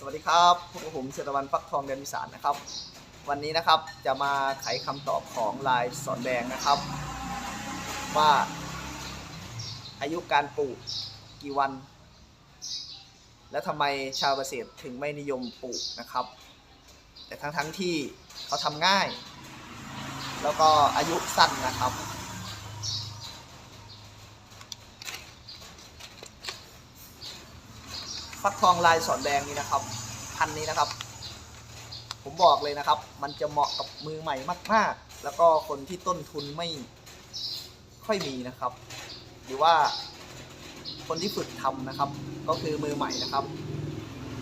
สวัสดีครับพวกผมเชตวันฟักทองแดนวิสานนะครับ วันนี้นะครับจะมาไขคำตอบของลายสอนแดงนะครับ ว่าอายุการปลูกกี่วัน และทำไมชาวเกษตรถึงไม่นิยมปลูกนะครับ แต่ทั้งทั้งๆที่เขาทำง่าย แล้วก็อายุสั้นนะครับ ฟักทองลายสอนแดงนี่นะครับ พันนี้นะครับ ผมบอกเลยนะครับ มันจะเหมาะกับมือใหม่มาก ๆ แล้วก็คนที่ต้นทุนไม่ค่อยมีนะครับ หรือว่าคนที่ฝึกทำนะครับ ก็คือมือใหม่นะครับ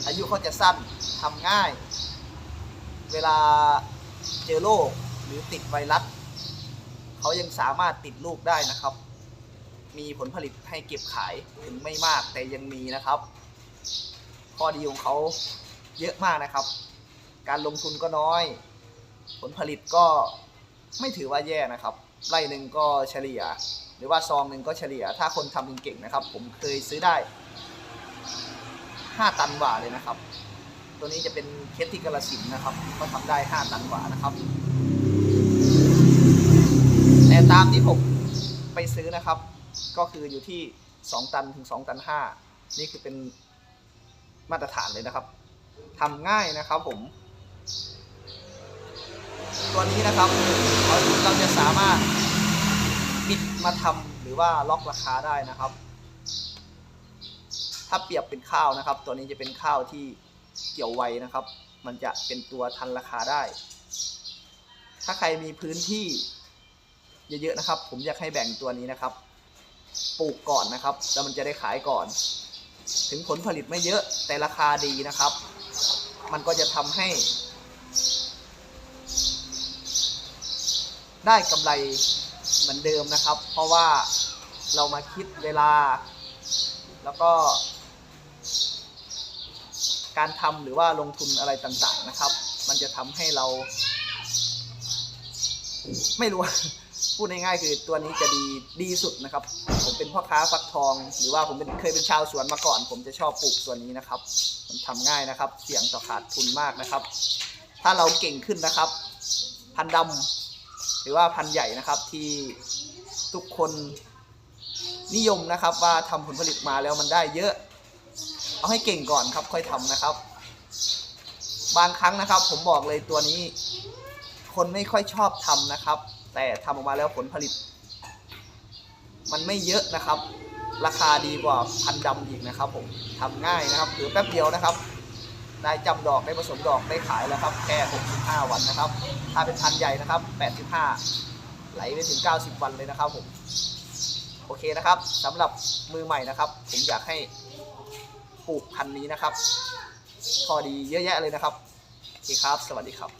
อายุเขาจะสั้นทำง่าย เวลาเจอโรคหรือติดไวรัสเขายังสามารถติดลูกได้นะครับ มีผลผลิตให้เก็บขายถึงไม่มากแต่ยังมีนะครับ ข้อดีของเขาเยอะมากนะครับ การลงทุนก็น้อย ผลผลิตก็ไม่ถือว่าแย่นะครับ ไร่หนึ่งก็เฉลี่ย หรือว่าซองหนึ่งก็เฉลี่ย ถ้าคนทำเก่งๆนะครับ ผมเคยซื้อได้ 5 ตันกว่าเลยนะครับ ตัวนี้จะเป็นเคสที่กระสินนะครับ ก็ทำได้ 5 ตันกว่านะครับ แต่ตามที่ผมไปซื้อนะครับ ก็คืออยู่ที่ 2 ตันถึง 2 ตัน 5 นี่คือเป็น มาตรฐานเลยนะครับทำง่ายนะครับผม ตัวนี้นะครับเราเราจะสามารถบิดมาทำหรือว่าล็อกราคาได้นะครับ ถ้าเปรียบเป็นข้าวนะครับ ตัวนี้จะเป็นข้าวที่เกี่ยวไวนะครับ มันจะเป็นตัวทันราคาได้ ถ้าใครมีพื้นที่เยอะๆนะครับ ผมอยากให้แบ่งตัวนี้นะครับ ปลูกก่อนนะครับ แล้วมันจะได้ขายก่อน ถึงผลผลิตไม่เยอะแต่ราคาดีนะครับ มันก็จะทำให้ ได้กำไรเหมือนเดิมนะครับ เพราะว่าเรามาคิดเวลา แล้วก็ การทำหรือว่าลงทุนอะไรต่างๆนะครับ มันจะทำให้เรา ไม่รู้ พูดง่ายๆคือตัวนี้จะดีดีสุดนะครับ ผมเป็นพ่อค้าฟักทอง หรือว่าผมเป็นเคยเป็นชาวสวนมาก่อน ผมจะชอบปลูกตัวนี้นะครับ มันทำง่ายนะครับ เสี่ยงต่อขาดทุนมากนะครับ ถ้าเราเก่งขึ้นนะครับ พันธุ์ดำหรือว่าพันใหญ่นะครับที่ทุกคนนิยมนะครับ ว่าทำผลผลิตมาแล้วมันได้เยอะ เอาให้เก่งก่อนครับ ค่อยทำนะครับ บางครั้งนะครับ ผมบอกเลยตัวนี้ คนไม่ค่อยชอบทำนะครับ แต่ทำออกมาแล้วผลผลิต มันไม่เยอะนะครับ ราคาดีกว่าพันธุ์ดำอีกนะครับ ผมทำง่ายนะครับหรือแป๊บเดียวนะครับได้จำดอกได้ผสมดอกได้ขายแล้วครับ แค่ 65 วันนะครับ ถ้าเป็นพันธุ์ใหญ่นะครับ 85 ไหลไปถึง 90 วันเลยนะครับผมโอเคนะครับสำหรับมือใหม่นะครับ ผมอยากให้ปลูกพันธุ์นี้นะครับข้อดีเยอะแยะเลยนะครับโอเคครับ สวัสดีครับ